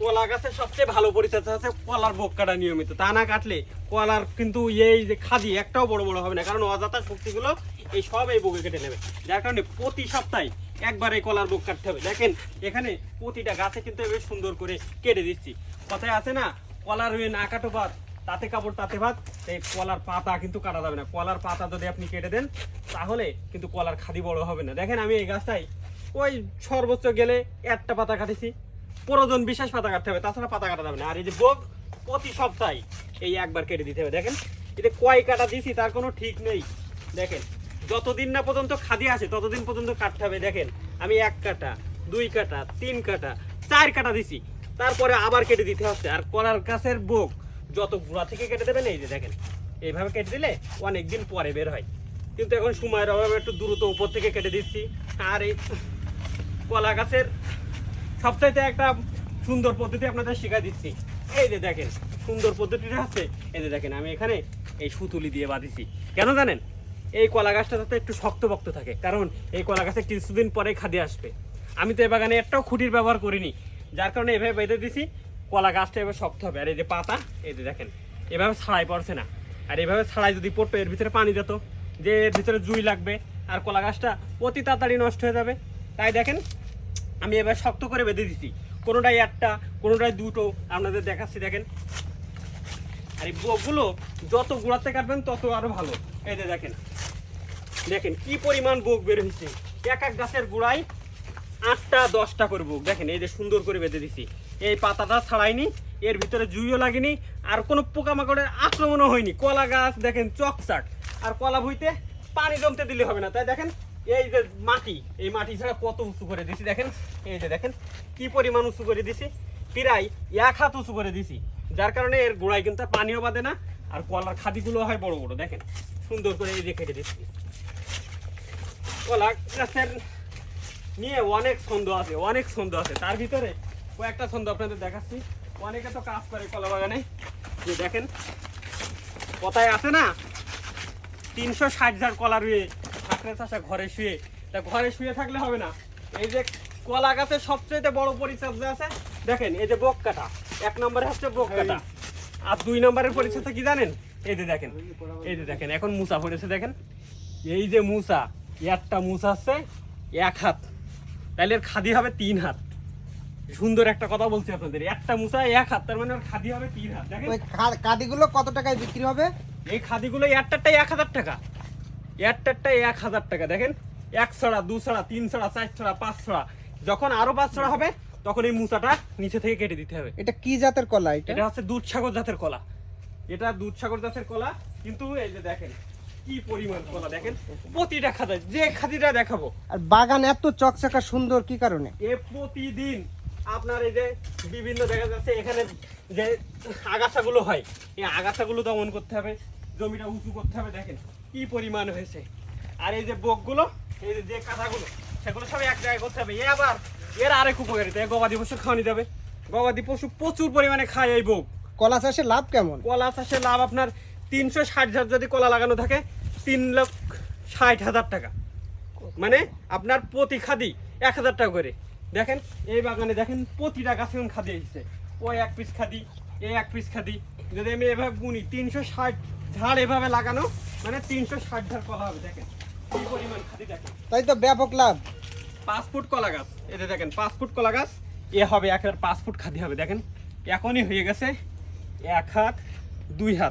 কলা গাছের সবচেয়ে ভালো পরিচর্যা আছে কলার বোক কাটা নিয়মিত। তা না কাটলে কলার কিন্তু এই যে খাদি একটাও বড় বড় হবে না, কারণ অযথা শক্তিগুলো এই সব এই বুকে কেটে নেবে। যার কারণে প্রতি সপ্তাহে একবার এই কলার বুক কাটতে হবে। দেখেন, এখানে প্রতিটা গাছে কিন্তু বেশ সুন্দর করে কেটে দিচ্ছি। কথায় আছে না কলার হয়ে না কাটো ভাত, তাতে কাপড়, তাতে ভাত এই কলার পাতা কিন্তু কাটা যাবে না। কলার পাতা যদি আপনি কেটে দেন, তাহলে কিন্তু কলার খাদি বড় হবে না। দেখেন আমি এই গাছটাই ওই সর্বোচ্চ গেলে একটা পাতা কাটেছি। প্রয়োজন বিশেষ পাতা কাটতে হবে, তাছাড়া পাতা কাটা যাবে না। আর এই যে বোক প্রতি সপ্তাহে এই একবার কেটে দিতে হবে। দেখেন এতে কয় কাটা দিছি, তার কোনো ঠিক নেই। দেখেন, যতদিন না পর্যন্ত খাদি আসে ততদিন পর্যন্ত কাটতে হবে। দেখেন, আমি এক কাটা, দুই কাটা, তিন কাটা, চার কাটা দিছি। তারপরে আবার কেটে দিতে হচ্ছে। আর কলার গাছের বোক যত গুড়া থেকে কেটে দেবেন, এই যে দেখেন, এইভাবে কেটে দিলে অনেক দিন পরে বের হয়। কিন্তু এখন সময়ের অভাবে একটু দ্রুত উপর থেকে কেটে দিচ্ছি। আর এই কলা গাছের সবচাইতে একটা সুন্দর পদ্ধতি আপনাদের শিখা দিচ্ছি। এই যে দেখেন, সুন্দর পদ্ধতিটা আছে। এই যে দেখেন, আমি এখানে এই সুতুলি দিয়ে বাঁধিছি। কেন জানেন? এই কলা গাছটা যাতে একটু শক্ত বক্ত থাকে। কারণ এই কলা গাছে কিছুদিন পরে খাদি আসবে। আমি তো এ বাগানে একটাও খুঁটির ব্যবহার করিনি। যার কারণে এভাবে বেঁধে দিছি, কলা গাছটা এবার শক্ত হবে। আর এই যে পাতা, এই যে দেখেন, এভাবে ছাড়াই পড়ছে না। আর এভাবে ছাড়াই যদি পড়তো, এর ভিতরে পানি যেত, যে এর ভিতরে জুই লাগবে, আর কলা গাছটা অতি তাড়াতাড়ি নষ্ট হয়ে যাবে। তাই দেখেন আমি এবার শক্ত করে বেঁধে দিচ্ছি কোনোটাই একটা, কোনোটাই দুটো। আপনাদের দেখাচ্ছি, দেখেন। আর এই বকগুলো যত গোড়াতে কাটবেন, তত আরও ভালো। এই যে দেখেন। দেখেন কি পরিমাণ বোক বের হয়েছে এক এক গাছের গোড়ায় আটটা, দশটা করে বোক। দেখেন, এই যে সুন্দর করে বেঁধে দিছি। এই পাতাটা ছাড়াইনি, এর ভিতরে জুইও লাগেনি, আর কোনো পোকামাকড়ের আক্রমণও হয়নি। কলা গাছ, দেখেন, চকচাক। আর কলা ভুইতে পানি জমতে দিলে হবে না। তাই দেখেন এই যে মাটি, এই মাটি ছাড়া কত উঁচু করে দিছি দেখেন? এই যে দেখেন, কি পরিমাণ উঁচু করে দিছি? প্রায় এক হাত উঁচু করে দিছি। যার কারণে এর গোড়ায় কিন্তু পানিও বাঁধে না, আর কলার খাদিগুলো হয় বড় বড়, দেখেন? সুন্দর করে এই যে কেটে দিচ্ছি কলা গাছের নিয়ে অনেক ছন্দ আছে, অনেক ছন্দ আছে। তার ভিতরে কয়েকটা ছন্দ আপনাদের দেখাচ্ছি। অনেকে তো কাজ করে কলা বাগানে। যে দেখেন, কথায় আছে না, তিনশো ষাট ঝাড় কলা রুয়ে ঠাকরে চাষা ঘরে শুয়ে। তা ঘরে শুয়ে থাকলে হবে না। এই যে কলা গাছের সবচেয়ে বড় পরিচর্যা আছে দেখেন এই যে বক কাটা এক নম্বরে হচ্ছে বক কাটা আর দুই নম্বরের পরিচর্যা কি জানেন? এই যে দেখেন এই যে দেখেন এখন মুসা পড়েছে দেখেন। এই যে মুসা একটা মুসা আছে এক হাত। তাহলে এর খাদি হবে তিন হাত। সুন্দর একটা কথা বলছি আপনাদের একটা মুসা এক হাত তার মানে ওর খাদি হবে তিন হাত দেখেন। ওই খা- কাদিগুলো কত টাকায় বিক্রি হবে? এই খাদিগুলো একটারটাই এক হাজার টাকা। একটারটাই এক হাজার টাকা দেখেন? এক ছড়া দু ছড়া তিন ছড়া চার ছড়া পাঁচ ছড়া। যখন আরও পাঁচ ছড়া হবে তখন এই মুসাটা নিচে থেকে কেটে দিতে হবে। এটা কি জাতের কলা এটা? এটা হচ্ছে দুধসাগর জাতের কলা। এটা দুধসাগর জাতের কলা কিন্তু এই যে দেখেন কি পরিমাণ কলা দেখেন? প্রতিটা যে খাদিটা দেখাবো। আর বাগান এত চকচকা সুন্দর কি কারণে? এ প্রতিদিন আপনার এই যে বিভিন্ন দেখা যাচ্ছে এখানে যে আগাছাগুলো হয় এই আগাছাগুলো দমন করতে হবে। জমিটা উঁচু করতে হবে দেখেন কি পরিমাণ হয়েছে। আর এই যে বকগুলো এই যে যে কাঁথাগুলো সেগুলো সব এক জায়গায় করতে হবে। এ আবার এর আরেক উপকারিতা এ গবাদি পশু খাওয়ানি যাবে গবাদি পশু প্রচুর পরিমাণে খায় এই বক। কলা চাষে লাভ কেমন? কলা চাষে লাভ আপনার তিনশো ষাট হাজার যদি কলা লাগানো থাকে তিন লাখ ষাট হাজার টাকা। মানে আপনার প্রতি খাদি এক হাজার টাকা করে। দেখেন এই বাগানে দেখেন প্রতিটা গাছে খাদি এসেছে। ও এক পিস খাদি এ এক পিস খাদি। যদি আমি এভাবে গুনি তিনশো ষাট ঝাড় এভাবে লাগানো মানে তিনশো ষাট ঝাড় কলা হবে দেখেন। কি পরিমাণ খাদি দেখেন। তাই তো ব্যাপক লাভ। পাঁচ ফুট কলা গাছ এতে দেখেন পাঁচ ফুট কলা গাছ এ হবে একেবারে পাঁচ ফুট খাদি হবে দেখেন। এখনই হয়ে গেছে এক হাত দুই হাত।